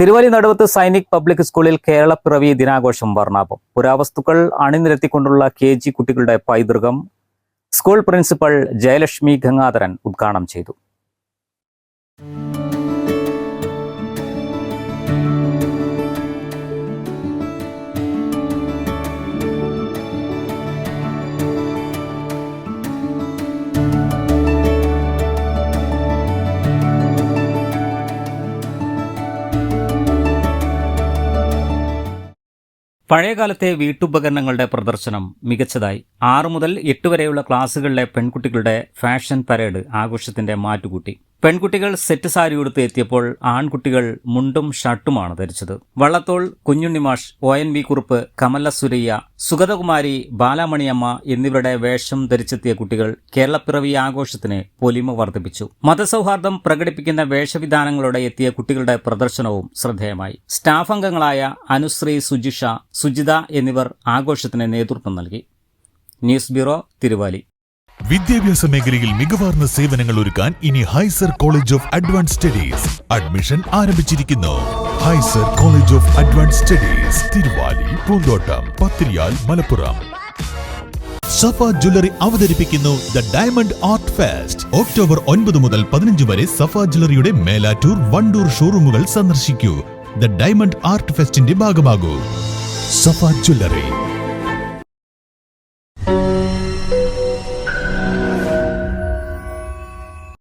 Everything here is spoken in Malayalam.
Thiruvali Naduvath Sainik public സ്കൂളിൽ കേരളപ്പിറവി ദിനാഘോഷം വർണാപം പുരാവസ്തുക്കൾ അണിനിരത്തിക്കൊണ്ടുള്ള കെ ജി കുട്ടികളുടെ പൈതൃകം സ്കൂൾ പ്രിൻസിപ്പൽ ജയലക്ഷ്മി ഗംഗാധരൻ ഉദ്ഘാടനം ചെയ്തു. പഴയകാലത്തെ വീട്ടുപകരണങ്ങളുടെ പ്രദർശനം മികച്ചതായി. ആറു മുതൽ എട്ട് വരെയുള്ള ക്ലാസ്സുകളിലെ പെൺകുട്ടികളുടെ ഫാഷൻ പരേഡ് ആഘോഷത്തിന്റെ മാറ്റുകൂട്ടി. പെൺകുട്ടികൾ സെറ്റ് സാരി ഉടുത്ത് എത്തിയപ്പോൾ ആൺകുട്ടികൾ മുണ്ടും ഷർട്ടുമാണ് ധരിച്ചത്. Vallathol Kunjunnimash O N V Kurup Kamala Suraiyya Sugathakumari Balamaniamma എന്നിവരുടെ വേഷം ധരിച്ചെത്തിയ കുട്ടികൾ കേരളപ്പിറവി ആഘോഷത്തിന് പൊലിമ വർദ്ധിപ്പിച്ചു. മതസൗഹാർദ്ദം പ്രകടിപ്പിക്കുന്ന വേഷവിധാനങ്ങളോടെ എത്തിയ കുട്ടികളുടെ പ്രദർശനവും ശ്രദ്ധേയമായി. സ്റ്റാഫ് അംഗങ്ങളായ അനുശ്രീ സുജിഷ സുജിത എന്നിവർ ആഘോഷത്തിന് നേതൃത്വം നൽകി. News bureau Thiruvali. വിദ്യാഭ്യാസ മേഖലയിൽ മികവാർന്ന സേവനങ്ങൾ ഒരുക്കാൻ ഇനി Hyzer college of advance studies admission ആരംഭിച്ചിരിക്കുന്നു. Hyzer college of advance studies Thiruvali Poonthottam Pathiriyal Malappuram. Safa jewellery അവതരിപ്പിക്കുന്നു the diamond art fest. October ഒൻപത് മുതൽ പതിനഞ്ച് വരെ സഫ ജ്വല്ലറിയുടെ മേലാറ്റൂർ വണ്ടൂർ ഷോറൂമുകൾ സന്ദർശിക്കൂ. ദ ഡയമണ്ട് ആർട്ട് ഫെസ്റ്റിന്റെ ഭാഗമാകൂ. സഫ ജ്വല്ലറി.